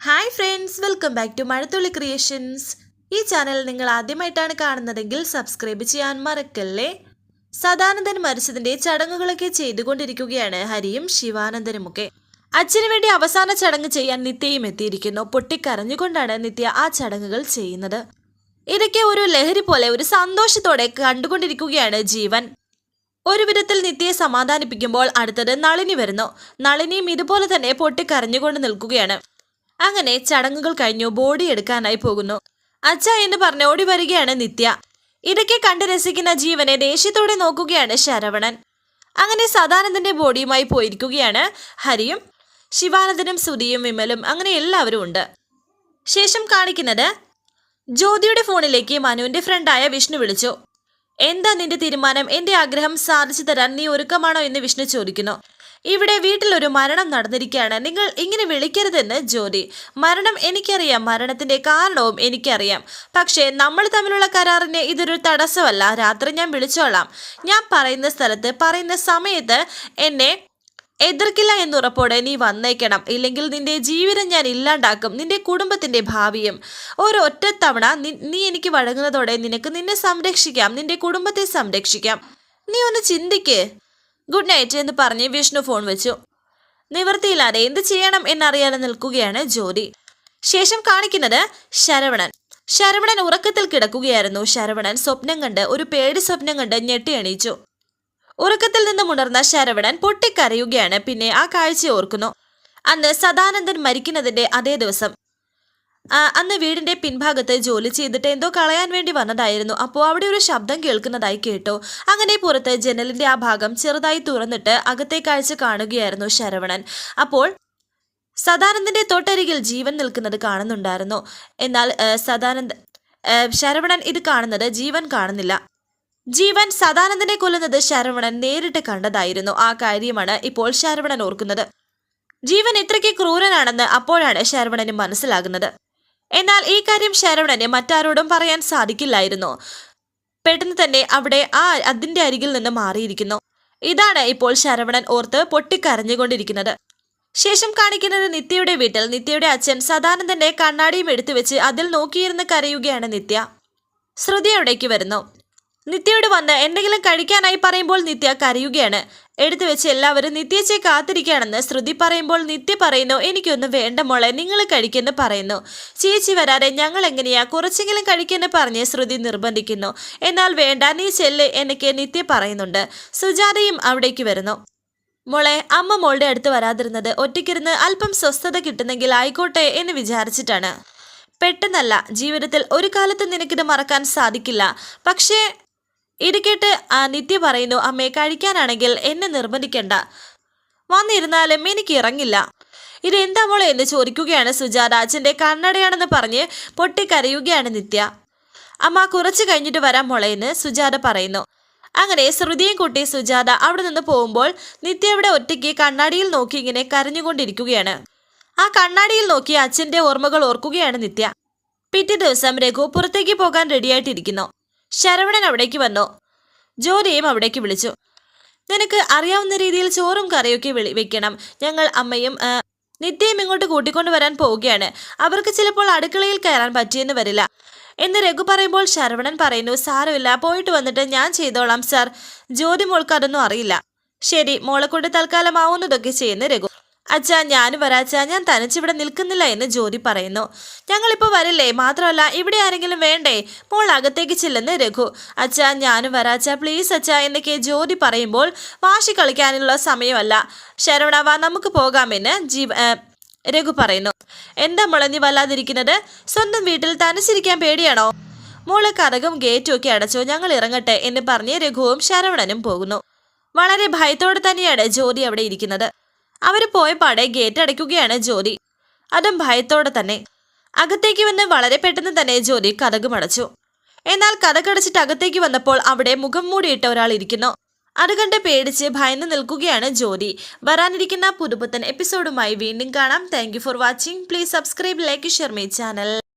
Hi friends welcome back to Mazhathulli creations ഈ channel നിങ്ങൾ ആദ്യമായിട്ടാണ് കാണുന്നതെങ്കിൽ സബ്സ്ക്രൈബ് ചെയ്യാൻ മറക്കല്ലേ? സദാനന്ദൻ മരിച്ചതിന്റെ ചടങ്ങുകളൊക്കെ ചെയ്തുകൊണ്ടിരിക്കുകയാണ് ഹരിയും ശിവാനന്ദനുമൊക്കെ. അച്ഛന് വേണ്ടി അവസാന ചടങ്ങ് ചെയ്യാൻ നിത്യയും എത്തിയിരിക്കുന്നു. പൊട്ടിക്കരഞ്ഞുകൊണ്ടാണ് നിത്യ ആ ചടങ്ങുകൾ ചെയ്യുന്നത്. ഇതൊക്കെ ഒരു ലഹരി പോലെ ഒരു സന്തോഷത്തോടെ കണ്ടുകൊണ്ടിരിക്കുകയാണ് ജീവൻ. ഒരു വിധത്തിൽ നിത്യയെ സമാധാനിപ്പിക്കുമ്പോൾ അടുത്തത് നളിനി വരുന്നു. നളിനിയും ഇതുപോലെ തന്നെ പൊട്ടിക്കരഞ്ഞുകൊണ്ട് നിൽക്കുകയാണ്. അങ്ങനെ ചടങ്ങുകൾ കഴിഞ്ഞു ബോഡി എടുക്കാനായി പോകുന്നു. അച്ഛ എന്ന് പറഞ്ഞ് ഓടി വരികയാണ് നിത്യ. ഇടയ്ക്ക് കണ്ട് രസിക്കുന്ന ജീവനെ ദേഷ്യത്തോടെ നോക്കുകയാണ് ശരവണൻ. അങ്ങനെ സദാനന്ദന്റെ ബോഡിയുമായി പോയിരിക്കുകയാണ് ഹരിയും ശിവാനന്ദനും സുധിയും വിമലും അങ്ങനെ എല്ലാവരും ഉണ്ട്. ശേഷം കാണിക്കുന്നത് ജ്യോതിയുടെ ഫോണിലേക്ക് മനുവിന്റെ ഫ്രണ്ടായ വിഷ്ണു വിളിച്ചു. എന്താ നിന്റെ തീരുമാനം? എന്റെ ആഗ്രഹം സാധിച്ചു തരാൻ നീ ഒരുക്കമാണോ എന്ന് വിഷ്ണു ചോദിക്കുന്നു. ഇവിടെ വീട്ടിലൊരു മരണം നടന്നിരിക്കുകയാണ്. നിങ്ങൾ ഇങ്ങനെ വിളിക്കരുതെന്ന് ജ്യോതി. മരണം എനിക്കറിയാം. മരണത്തിന്റെ കാരണവും എനിക്കറിയാം. പക്ഷേ നമ്മൾ തമ്മിലുള്ള കരാറിന് ഇതൊരു തടസ്സമല്ല. രാത്രി ഞാൻ വിളിച്ചോളാം. ഞാൻ പറയുന്ന സ്ഥലത്ത് പറയുന്ന സമയത്ത് എന്നെ എതിർക്കില്ല എന്നുറപ്പോടെ നീ വന്നേക്കണം. ഇല്ലെങ്കിൽ നിന്റെ ജീവിതം ഞാൻ ഇല്ലാണ്ടാക്കും. നിന്റെ കുടുംബത്തിന്റെ ഭാവിയും. ഒരൊറ്റ തവണ നീ എനിക്ക് വഴങ്ങുന്നതോടെ നിനക്ക് നിന്നെ സംരക്ഷിക്കാം. നിന്റെ കുടുംബത്തെ സംരക്ഷിക്കാം. നീ ഒന്ന് ചിന്തിക്ക്. ഗുഡ് നൈറ്റ് എന്ന് പറഞ്ഞ് വിഷ്ണു ഫോൺ വെച്ചു. നിവൃത്തിയില്ലാതെ എന്ത് ചെയ്യണം എന്നറിയാതെ നിൽക്കുകയാണ് ജ്യോതി. ശേഷം കാണിക്കുന്നത് ശരവണൻ. ശരവണൻ ഉറക്കത്തിൽ കിടക്കുകയായിരുന്നു. ശരവണൻ സ്വപ്നം കണ്ട് ഒരു പേടി സ്വപ്നം കണ്ട് ഞെട്ടി എണീച്ചു. ഉറക്കത്തിൽ നിന്നും ഉണർന്ന ശരവണൻ പൊട്ടിക്കരയുകയാണ്. പിന്നെ ആ കാഴ്ച ഓർക്കുന്നു. അന്ന് സദാനന്ദൻ മരിക്കുന്നതിന്റെ അതേ ദിവസം. അന്ന് വീടിന്റെ പിൻഭാഗത്ത് ജോലി ചെയ്തിട്ട് എന്തോ കളയാൻ വേണ്ടി വന്നതായിരുന്നു. അപ്പോൾ അവിടെ ഒരു ശബ്ദം കേൾക്കുന്നതായി കേട്ടു. അങ്ങനെ പുറത്ത് ജനലിന്റെ ആ ഭാഗം ചെറുതായി തുറന്നിട്ട് അകത്തെ കാഴ്ച കാണുകയായിരുന്നു ശരവണൻ. അപ്പോൾ സദാനന്ദന്റെ തൊട്ടരികിൽ ജീവൻ നിൽക്കുന്നത് കാണുന്നുണ്ടായിരുന്നു. എന്നാൽ സദാനന്ദ ശരവണൻ ഇത് കാണുന്നത് ജീവൻ കാണുന്നില്ല. ജീവൻ സദാനന്ദനെ കൊല്ലുന്നത് ശരവണൻ നേരിട്ട് കണ്ടതായിരുന്നു. ആ കാര്യമാണ് ഇപ്പോൾ ശരവണൻ ഓർക്കുന്നത്. ജീവൻ ഇത്രയ്ക്ക് ക്രൂരനാണെന്ന് അപ്പോഴാണ് ശരവണന് മനസ്സിലാകുന്നത്. എന്നാൽ ഈ കാര്യം ശരവണന് മറ്റാരോടും പറയാൻ സാധിക്കില്ലായിരുന്നു. പെട്ടെന്ന് തന്നെ അവിടെ ആ അതിന്റെ അരികിൽ നിന്ന് മാറിയിരിക്കുന്നു. ഇതാണ് ഇപ്പോൾ ശരവണൻ ഓർത്ത് പൊട്ടിക്കരഞ്ഞുകൊണ്ടിരിക്കുന്നത്. ശേഷം കാണിക്കുന്നത് നിത്യയുടെ വീട്ടിൽ നിത്യയുടെ അച്ഛൻ സദാനന്ദന്റെ കണ്ണാടിയും എടുത്തു വെച്ച് അതിൽ നോക്കിയിരുന്ന് കരയുകയാണ് നിത്യ. ശ്രുതി അവിടേക്ക് വരുന്നു. നിത്യയോട് വന്ന് എന്തെങ്കിലും കഴിക്കാനായി പറയുമ്പോൾ നിത്യ കരയുകയാണ്. എടുത്തു വെച്ച് എല്ലാവരും നിത്യച്ചെ കാത്തിരിക്കുകയാണെന്ന് ശ്രുതി പറയുമ്പോൾ നിത്യ പറയുന്നു എനിക്കൊന്നും വേണ്ട മോളെ നിങ്ങൾ കഴിക്കുന്നു പറയുന്നു. ചേച്ചി വരാതെ ഞങ്ങൾ എങ്ങനെയാ കുറച്ചെങ്കിലും കഴിക്കുന്നു പറഞ്ഞ് ശ്രുതി നിർബന്ധിക്കുന്നു. എന്നാൽ വേണ്ട നീ ചെല്ല് എനിക്ക് നിത്യ പറയുന്നുണ്ട്. സുജാതയും അവിടേക്ക് വരുന്നു. മോളെ അമ്മ മോളുടെ അടുത്ത് വരാതിരുന്നത് ഒറ്റയ്ക്കിരുന്ന് അല്പം സ്വസ്ഥത കിട്ടുന്നെങ്കിൽ ആയിക്കോട്ടെ എന്ന് വിചാരിച്ചിട്ടാണ്. പെട്ടെന്നല്ല ജീവിതത്തിൽ ഒരു കാലത്ത് നിനക്കിത് മറക്കാൻ സാധിക്കില്ല. പക്ഷേ ഇത് കേട്ട് നിത്യ പറയുന്നു അമ്മയെ കഴിക്കാനാണെങ്കിൽ എന്നെ നിർബന്ധിക്കണ്ട. വന്നിരുന്നാലും എനിക്ക് ഇറങ്ങില്ല. ഇതെന്താ മോളെ എന്ന് ചോദിക്കുകയാണ് സുജാത. അച്ഛന്റെ കണ്ണടയാണെന്ന് പറഞ്ഞ് പൊട്ടിക്കരയുകയാണ് നിത്യ. അമ്മ കുറച്ച് കഴിഞ്ഞിട്ട് വരാം മോളെ സുജാത പറയുന്നു. അങ്ങനെ ശ്രുതിയും കുട്ടി സുജാത അവിടെ നിന്ന് പോകുമ്പോൾ നിത്യ അവിടെ ഒറ്റയ്ക്ക് കണ്ണാടിയിൽ നോക്കി ഇങ്ങനെ കരഞ്ഞുകൊണ്ടിരിക്കുകയാണ്. ആ കണ്ണാടിയിൽ നോക്കി അച്ഛന്റെ ഓർമ്മകൾ ഓർക്കുകയാണ് നിത്യ. പിറ്റേ ദിവസം രഘു പുറത്തേക്ക് പോകാൻ റെഡിയായിട്ടിരിക്കുന്നു ശരവണൻ അവിടേക്ക് വന്നു. ജോലിയും അവിടേക്ക് വിളിച്ചു. നിനക്ക് അറിയാവുന്ന രീതിയിൽ ചോറും കറിയൊക്കെ വിളി വെക്കണം. ഞങ്ങൾ അമ്മയും നിത്യയും ഇങ്ങോട്ട് കൂട്ടിക്കൊണ്ടു വരാൻ പോവുകയാണ്. അവർക്ക് ചിലപ്പോൾ അടുക്കളയിൽ കയറാൻ പറ്റിയെന്ന് വരില്ല. എന്ന് രഘു പറയുമ്പോൾ ശരവണൻ പറയുന്നു സാരമില്ല പോയിട്ട് വന്നിട്ട് ഞാൻ ചെയ്തോളാം സാർ. ജ്യോതി മോൾക്ക് അതൊന്നും അറിയില്ല. ശരി മോളെ കൊണ്ട് തൽക്കാലം ആവുന്നതൊക്കെ ചെയ്യുന്ന രഘു. അച്ഛാ ഞാൻ വരാച്ചാ ഞാൻ തനിച്ചിവിടെ നിൽക്കുന്നില്ല എന്ന് ജ്യോതി പറയുന്നു. ഞങ്ങളിപ്പോൾ വരില്ലേ? മാത്രമല്ല ഇവിടെ ആരെങ്കിലും വേണ്ടേ? മോൾ അകത്തേക്ക് ചെല്ലുന്ന രഘു. അച്ഛാ ഞാനും വരാച്ചാ പ്ലീസ് അച്ഛാ എന്നൊക്കെ ജ്യോതി പറയുമ്പോൾ വാശി കളിക്കാനുള്ള സമയമല്ല. ശരവണവ നമുക്ക് പോകാമെന്ന് ജീവ രഘു പറയുന്നു. എന്താ മുളഞ്ഞു വല്ലാതിരിക്കുന്നത്? സ്വന്തം വീട്ടിൽ തനിച്ചിരിക്കാൻ പേടിയാണോ? മോൾ കഥകും ഗേറ്റും ഒക്കെ അടച്ചോ. ഞങ്ങൾ ഇറങ്ങട്ടെ എന്ന് പറഞ്ഞ് രഘുവും ശരവണനും പോകുന്നു. വളരെ ഭയത്തോടെ തന്നെയാണ് ജ്യോതി അവിടെ ഇരിക്കുന്നത്. അവർ പോയപാടെ ഗേറ്റ് അടയ്ക്കുകയാണ് ജ്യോതി. അതും ഭയത്തോടെ തന്നെ. അകത്തേക്ക് വന്ന് വളരെ പെട്ടെന്ന് തന്നെ ജ്യോതി കഥകുമടച്ചു എന്നാൽ കഥകടച്ചിട്ട് അകത്തേക്ക് വന്നപ്പോൾ അവിടെ മുഖം മൂടിയിട്ട ഒരാൾ ഇരിക്കുന്നു. അത് കണ്ട് പേടിച്ച് ഭയന്ന് നിൽക്കുകയാണ് ജ്യോതി. വരാനിരിക്കുന്ന പുതുപുത്തൻ എപ്പിസോഡുമായി വീണ്ടും കാണാം. Thank for watching please subscribe like share my channel